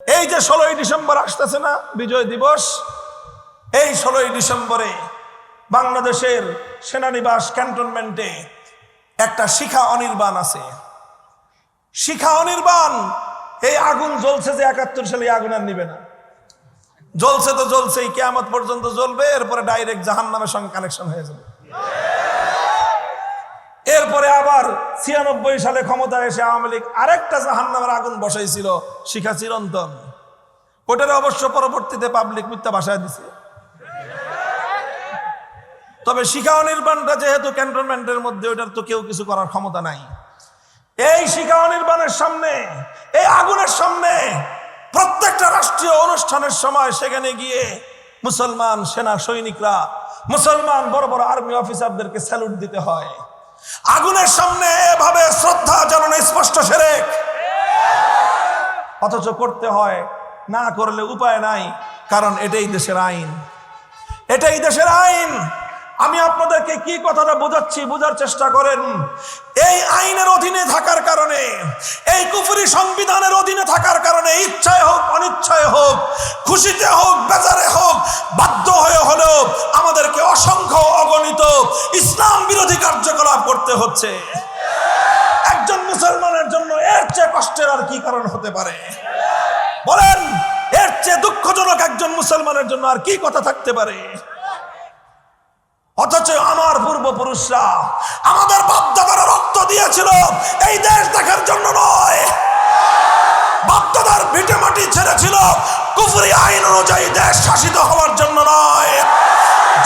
এই যে ষোলোই ডিসেম্বর আসতেছে না, বিজয় দিবস, এই ষোলোই ডিসেম্বরে বাংলাদেশের সেনানিবাস ক্যান্টনমেন্টে একটা শিখা অনির্বাণ আছে। শিখা অনির্বাণ, এই আগুন জ্বলছে যে একাত্তর সালে আগুন আর নিবে না। জ্বলছে তো জ্বলছেই, কেয়ামত পর্যন্ত জ্বলবে, এরপরে ডাইরেক্ট জাহান নামের সঙ্গে কানেকশন হয়ে যাবে। এরপরে আবার ছিয়ানব্বই সালে ক্ষমতায় এসে আওয়ামী লীগ আরেকটা জাহান নামের আগুন বসাইছিল, শিখা চিরন্তন। ওটারে অবশ্য পরবর্তীতে পাবলিক মিথ্যা ভাষায় দিছে। তবে শিখা অনির্বাণটা যেহেতু ক্যান্টনমেন্টের মধ্যে ওটার তো কেউ কিছু করার ক্ষমতা নাই। এই শিখা অনির্বাণের সামনে, এই আগুনের সামনে প্রত্যেকটা রাষ্ট্রীয় অনুষ্ঠানের সময় সেখানে গিয়ে মুসলমান সেনা সৈনিকরা, মুসলমান বড় বড় আর্মি অফিসারদেরকে স্যালুট দিতে হয়। আগুনের সামনে এভাবে শ্রদ্ধা জানানো স্পষ্ট সেরেক। অথচ করতে হয়, না করলে উপায় নাই, কারণ এটাই দেশের আইন। এটাই দেশের আইন। আমি আপনাদেরকে কি কথাটা বোঝাচ্ছি, বোঝার চেষ্টা করেন। এই আইনের অধীনে থাকার কারণে, এই কুফুরি সংবিধানের অধীনে থাকার কারণে, ইচ্ছায় হোক, অনিচ্ছায় হোক, খুশিতে হোক, বেজারে হোক, বাধ্য ইসলাম বিরোধী কার্যকলাপ করতে হচ্ছে। একজন মুসলমানের জন্য এর চেয়ে কষ্টের আর কি কারণ হতে পারে? বলেন, এর চেয়ে দুঃখজনক একজন মুসলমানের জন্য আর কি কথা থাকতে পারে? অথচ আমার পূর্বপুরুষরা আমাদের বাপদাদারা রক্ত দিয়েছিল, এই দেশ দেখার জন্য নয়। বাপদাদার ভিটে মাটি ছেড়েছিল, কুফরি আইন অনুযায়ী দেশ শাসিত হওয়ার জন্য নয়।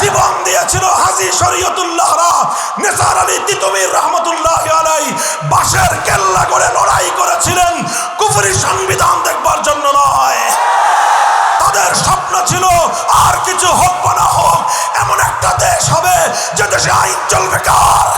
জীবন দিয়েছিল হাজি শরীয়তুল্লাহরা। নেসার আলী তিতুমির রহমতুল্লাহ আলাই বাসের কেল্লা করে লড়াই করেছিলেন। কুফরি সংবিধান দেখবার জন্য নয়। তাদের স্বপ্ন ছিল, আর কিছু হোক বা না হোক, এমন একটা দেশ হবে যে দেশে আইন চলবে কার?